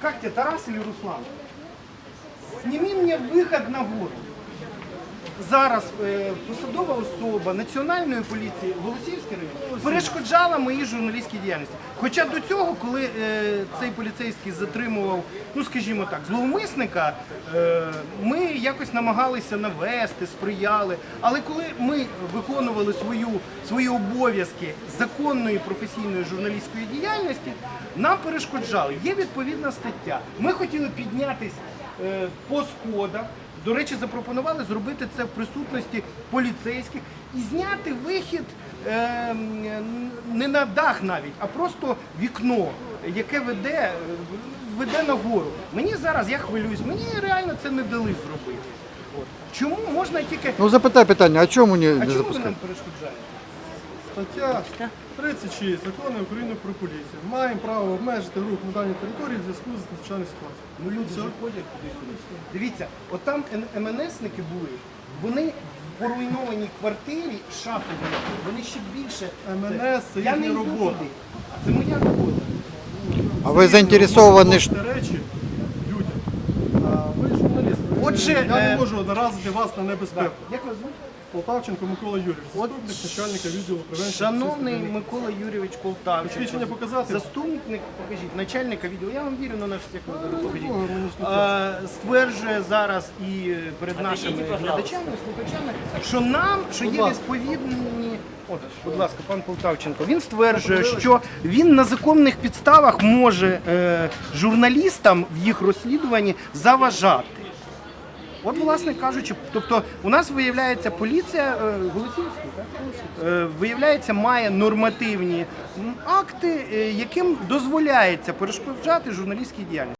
как тебе, Тарас или Руслан? Сними мне выход на гору. Зараз е, посадова особа Національної поліції Голосіївський район перешкоджала моїй журналістській діяльності. Хоча до цього, коли е, цей поліцейський затримував, ну скажімо так, зловмисника, е, ми якось намагалися навести, сприяли. Але коли ми виконували свою, свої обов'язки законної професійної журналістської діяльності, нам перешкоджали. Є відповідна стаття. Ми хотіли піднятись по сходах. До речі, запропонували зробити це в присутності поліцейських і зняти вихід е, не на дах навіть, а просто вікно, яке веде, веде нагору. Мені зараз я хвилююсь, мені реально це не дали зробити. От. Чому можна тільки. Ну запитай питання, а чому не, А не чому ви нам перешкоджаєте? Стаття 36 закону України про поліцію. Маємо право обмежити рух на даній території в зв'язку з надзвичайною ситуацією. Ну люди ж ходять туди-сюди. Дивіться, от там Н- МНСники були, вони в поруйнованій квартирі шафи вони ще більше. МНС це Я не їхня йду робота. туди. Це моя робота. А ви заінтересовані ж. Речі людям. А ви журналіст. ви- Отже, я е, не можу наразити вас на небезпеку. Як вас звуть? Полтавченко Микола Юрійович, От заступник начальника відділу превенції. Шановний поліцейської Микола Юрійович Полтавченко. Посвідчення показати? Заступник, покажіть, начальника відділу. Я вам вірю на наш всіх виборах, покажіть. Ну, мені ж не Е, Стверджує зараз і перед нашими глядачами, слухачами, що нам, що є відповідні. От, будь ласка, пан Полтавченко. Він стверджує, що він на законних підставах може е, журналістам в їх розслідуванні заважати. От, власне кажучи, тобто у нас виявляється поліція е, так? Е, виявляється, має нормативні акти, е, яким дозволяється перешкоджати журналістській діяльності.